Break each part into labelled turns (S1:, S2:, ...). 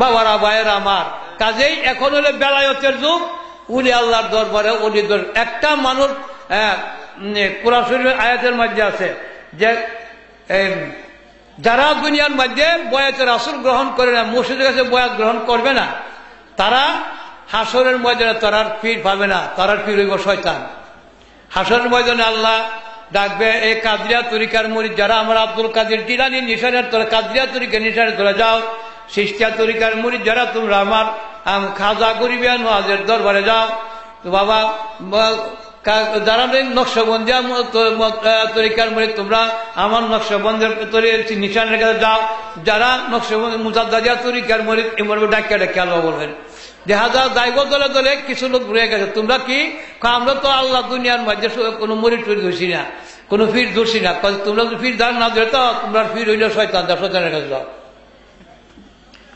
S1: বাবারা, ভাইয়ের আমার, কাজেই এখন হলে বেলায়তের যুগ। উনি আল্লাহর দরবারে, উনি একটা মানুষ আয়াতের মধ্যে আছে যে যারা দুনিয়ার মধ্যে বয়াতের আসল গ্রহণ করে না মসজিদের কাছে বয়াত গ্রহণ করবে না, তারা হাসরের ময়দানে তারার ফির পাবে না, তারার ফির হইব শয়তান। হাসরের ময়দানে আল্লাহ ডাকবে এই কাদরিয়া তরিকার মরিদ যারা আমার আব্দুল কাদের টিলানি নিশানের তোরা, কাদরিয়া তরিকা নিশানে তোরা যাও সিস্টিয়া তরিকার মরিদ যারা তোমরা আমার আম, খাজা গরিবিয়া নোয়াজের দরবারে যাও। তো বাবা যারা নকশবন্দিয়া তরিকার মরিদ তোমরা আমার নকশবন্দের নিশানের কাছে যাও। যারা নকশবন্দি মুজাদ্দাদিয়া তরিকার মরিদ এমন ডাকিয়া ডাকিয়া আল্লাহ বলবেন। যায় দায়ব দলে দলে কিছু লোক রয়ে গেছে। তোমরা কি? আমরা তো আল্লাহ দুনিয়ার মধ্যে কোনো মরি টুরি ধরছি না কোনো ফির ধরছি না। তোমরা ফির দান না ধরে তোমরা ফির হইলে শয়তান শয়তানের কাছে যাও।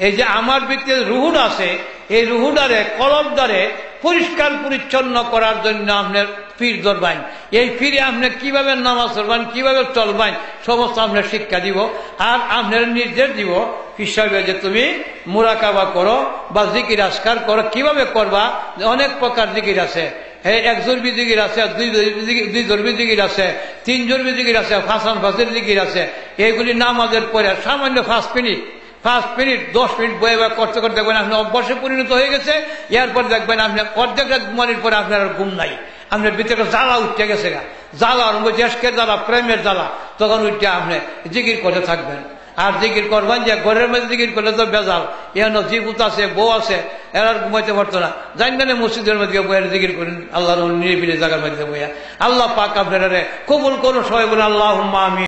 S1: এই যে আমার ভিতরে রুহুন আছে, এই রুহুডারে কলমদারে পরিষ্কার পরিচ্ছন্ন করার জন্য আপনার পীর ধরবেন। এই পীরে আপনি কীভাবে নামাজ পড়বেন কীভাবে চলবেন, সমস্ত আপনার শিক্ষা দিব। আর আপনার নির্দেশ দিব হিসাবে যে তুমি মুরাকাবা করো বা জিকির আসকার করো, কীভাবে করবা? অনেক প্রকার জিকির আছে। এক জরবি জিকির আছে দুই জরবি- জিকির আছে, তিন জরবি জিকির আছে ফাঁসান ফাঁসের জিকির আছে। এইগুলি নামাজের পরে সামান্য পাঁচ মিনিট পাঁচ মিনিট, দশ মিনিট বয়ে বয়ে করতে করতে দেখবেন আপনি অভ্যাসে পরিণত হয়ে গেছে, এরপর দেখবেন আপনি অর্ধেক রাত ঘুমানোর পরে আপনার আর ঘুম নাই। আপনার ভিতরে জ্বালা উঠতে গেছে গা। জ্বালা দেশকের জ্বালা, প্রেমের জ্বালা। তখন উঠতে আপনি জিকির করে থাকবেন। আর জিকির করবেন যে ঘরের মধ্যে জিকির করলে তো বেজাল। এন জীবুত আছে, বউ আছে, এরা ঘুমাইতে পারতো না। জানেন না মসজিদের মধ্যে বইয়ের জিকির করেন, আল্লাহর নিরিবিলি জায়গার মধ্যে বইয়া। আল্লাহ পাক আপনারা কবুল করুন সবাই বলে আল্লাহ আমি